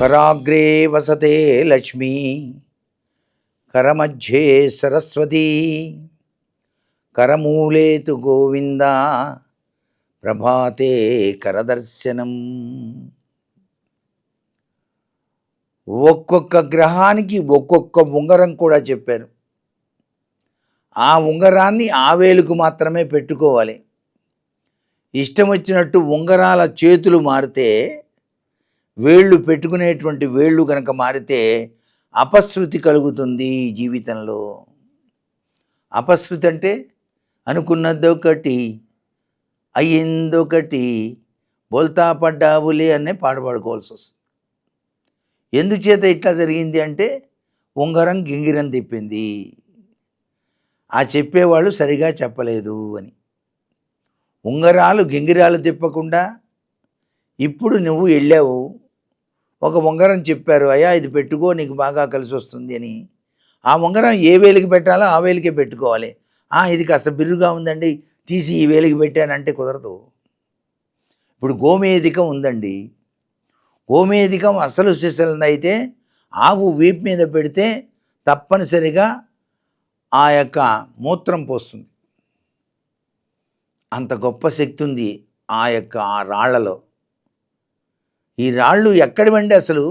కరాగ్రే వసతే లక్ష్మీ కరమధ్యే సరస్వతి కరమూలేతు గోవింద ప్రభాతే కరదర్శనం. ఒక్కొక్క గ్రహానికి ఒక్కొక్క ఉంగరం కూడా చెప్పారు. ఆ ఉంగరాన్ని ఆవేలుకు మాత్రమే పెట్టుకోవాలి. ఇష్టం వచ్చినట్టు ఉంగరాల చేతులు మారితే వేళ్ళు పెట్టుకునేటువంటి వేళ్ళు కనుక మారితే అపశృతి కలుగుతుంది జీవితంలో. అపశృతి అంటే అనుకున్నదొకటి అయ్యిందొకటి బోల్తా పడ్డావులే అనే పాట పాడుకోవాల్సి వస్తుంది. ఎందుచేత ఇట్లా జరిగింది అంటే ఉంగరం గింగిరం తిప్పింది. ఆ చెప్పేవాళ్ళు సరిగా చెప్పలేదు అని. ఉంగరాలు గింగిరాలు తిప్పకుండా ఇప్పుడు నువ్వు వెళ్ళావు ఒక ఉంగరం చెప్పారు అయ్యా ఇది పెట్టుకో నీకు బాగా కలిసి వస్తుంది అని. ఆ ఉంగరం ఏ వేలికి పెట్టాలో ఆ వేలికే పెట్టుకోవాలి. "ఆ, ఇది కాస్త బిర్రుగా ఉందండి తీసి ఈ వేలికి పెట్టానంటే కుదరదు. ఇప్పుడు గోమేధికం ఉందండి. గోమేధికం అసలు సిసలది అయితే ఆవు వీపు మీద పెడితే తప్పనిసరిగా ఆ యొక్క మూత్రం పోస్తుంది. అంత గొప్ప శక్తి ఉంది ఆ యొక్క ఆ రాళ్ళలో. ఈ రాళ్ళు ఎక్కడి ఎక్కడివండి అసలు?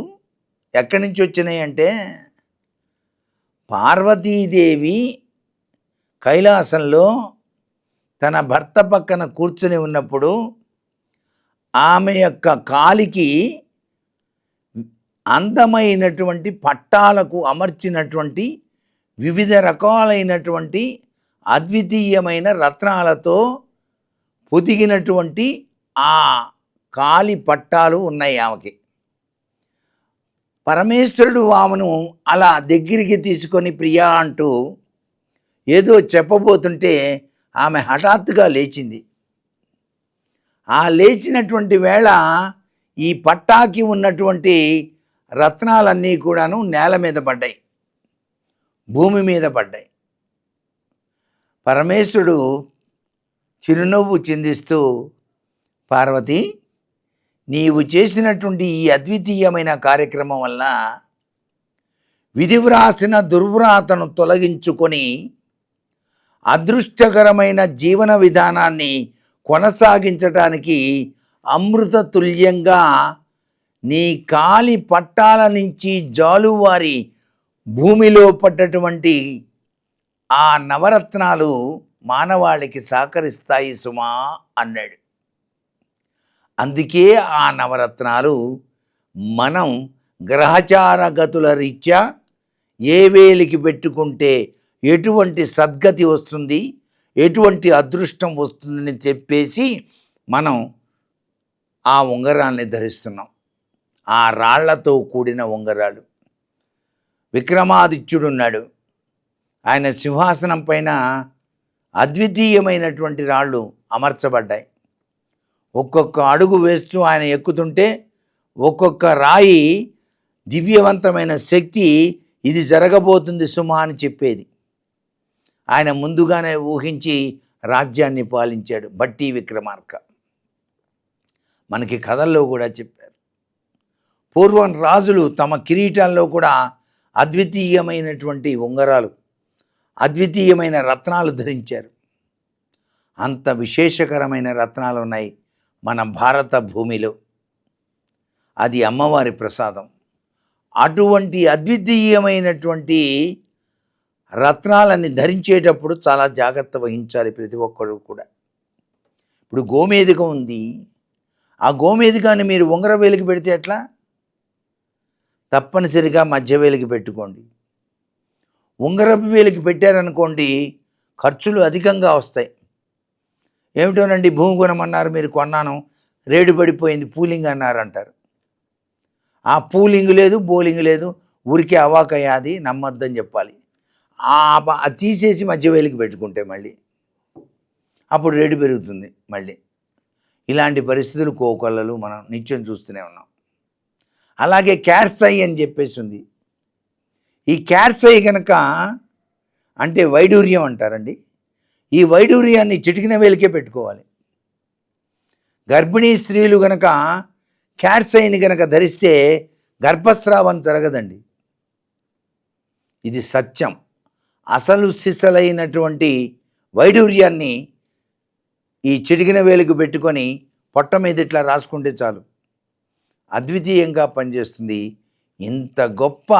ఎక్కడి నుంచి వచ్చినాయి అంటే పార్వతీదేవి కైలాసంలో తన భర్త పక్కన కూర్చుని ఉన్నప్పుడు ఆమె యొక్క కాలికి అందమైనటువంటి పట్టాలకు అమర్చినటువంటి వివిధ రకాలైనటువంటి అద్వితీయమైన రత్నాలతో పొదిగినటువంటి ఆ కాలి పట్టాలు ఉన్నాయి ఆమెకి. పరమేశ్వరుడు ఆమెను అలా దగ్గరికి తీసుకొని ప్రియా అంటూ ఏదో చెప్పబోతుంటే ఆమె హఠాత్తుగా లేచింది. ఆ లేచినటువంటి వేళ ఈ పట్టాకి ఉన్నటువంటి రత్నాలన్నీ కూడాను నేల మీద పడ్డాయి. భూమి మీద పడ్డాయి. పరమేశ్వరుడు చిరునవ్వు చిందిస్తూ పార్వతి నీవు చేసినటువంటి ఈ అద్వితీయమైన కార్యక్రమం వల్ల విధివ్రాసిన దుర్వ్రాతను తొలగించుకొని అదృష్టకరమైన జీవన విధానాన్ని కొనసాగించటానికి అమృత తుల్యంగా నీ కాలి పట్టాల నుంచి జాలువారి భూమిలో పడ్డటువంటి ఆ నవరత్నాలు మానవాళికి సహకరిస్తాయి సుమా అన్నాడు. అందుకే ఆ నవరత్నాలు మనం గ్రహచార గతుల రీత్యా ఏ వేలికి పెట్టుకుంటే ఎటువంటి సద్గతి వస్తుంది ఎటువంటి అదృష్టం వస్తుందని చెప్పేసి మనం ఆ ఉంగరాన్ని ధరిస్తున్నాం. ఆ రాళ్ళతో కూడిన ఉంగరాలు. విక్రమాదిత్యుడు ఉన్నాడు. ఆయన సింహాసనం పైన అద్వితీయమైనటువంటి రాళ్ళు అమర్చబడ్డాయి. ఒక్కొక్క అడుగు వేస్తూ ఆయన ఎక్కుతుంటే ఒక్కొక్క రాయి దివ్యవంతమైన శక్తి ఇది జరగబోతుంది సుమా అని చెప్పేది. ఆయన ముందుగానే ఊహించి రాజ్యాన్ని పాలించాడు బట్టి విక్రమార్క. మనకి కథల్లో కూడా చెప్పారు. పూర్వం రాజులు తమ కిరీటాల్లో కూడా అద్వితీయమైనటువంటి ఉంగరాలు అద్వితీయమైన రత్నాలు ధరించారు. అంత విశేషకరమైన రత్నాలు ఉన్నాయి మన భారత భూమిలో. అది అమ్మవారి ప్రసాదం. అటువంటి అద్వితీయమైనటువంటి రత్నాలని ధరించేటప్పుడు చాలా జాగ్రత్త వహించాలి ప్రతి ఒక్కరు కూడా. ఇప్పుడు గోమేదిక ఉంది. ఆ గోమేదికాన్ని మీరు ఉంగరవేలికి పెడితే ఎట్లా? తప్పనిసరిగా మధ్య వేలికి పెట్టుకోండి. ఉంగరపు వేలికి పెట్టారనుకోండి ఖర్చులు అధికంగా వస్తాయి. ఏమిటోనండి భూమి కొనమన్నారు మీరు కొన్నాను రేటు పడిపోయింది పూలింగ్ అన్నారు అంటారు. ఆ పూలింగ్ లేదు బౌలింగ్ లేదు ఊరికే అవాకయ్యాది నమ్మొద్దని చెప్పాలి. ఆ అది తీసేసి మధ్యవేలికి పెట్టుకుంటే మళ్ళీ అప్పుడు రేటు పెరుగుతుంది మళ్ళీ. ఇలాంటి పరిస్థితులు కోకొల్లలు మనం నిత్యం చూస్తూనే ఉన్నాం. అలాగే క్యాట్సై అని చెప్పేసి ఉంది. ఈ క్యాట్సై కనుక అంటే వైడూర్యం అంటారండి. ఈ వైడూర్యాన్ని చిటికిన వేలికే పెట్టుకోవాలి. గర్భిణీ స్త్రీలు గనక క్యాట్సైన్ గనక ధరిస్తే గర్భస్రావం జరగదండి. ఇది సత్యం. అసలు సిసలైనటువంటి వైడూర్యాన్ని ఈ చిటికిన వేలుకు పెట్టుకొని పొట్ట మీద ఇట్లా రాసుకుంటే చాలు. అద్వితీయంగా పనిచేస్తుంది. ఇంత గొప్ప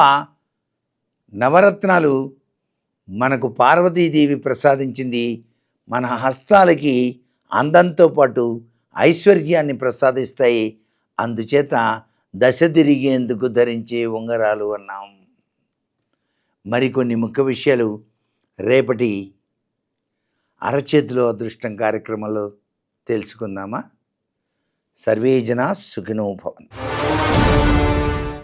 నవరత్నాలు మనకు పార్వతీదేవి ప్రసాదించింది మన హస్తాలకి అందంతో పాటు ఐశ్వర్యాన్ని ప్రసాదిస్తాయి. అందుచేత దశ తిరిగేందుకు ధరించే ఉంగరాలు అన్నాం. మరికొన్ని ముఖ్య విషయాలు. రేపటి అరచేతిలో అదృష్టం కార్యక్రమంలో తెలుసుకుందామా? సర్వేజన సుఖినోభవన్ సుఖినో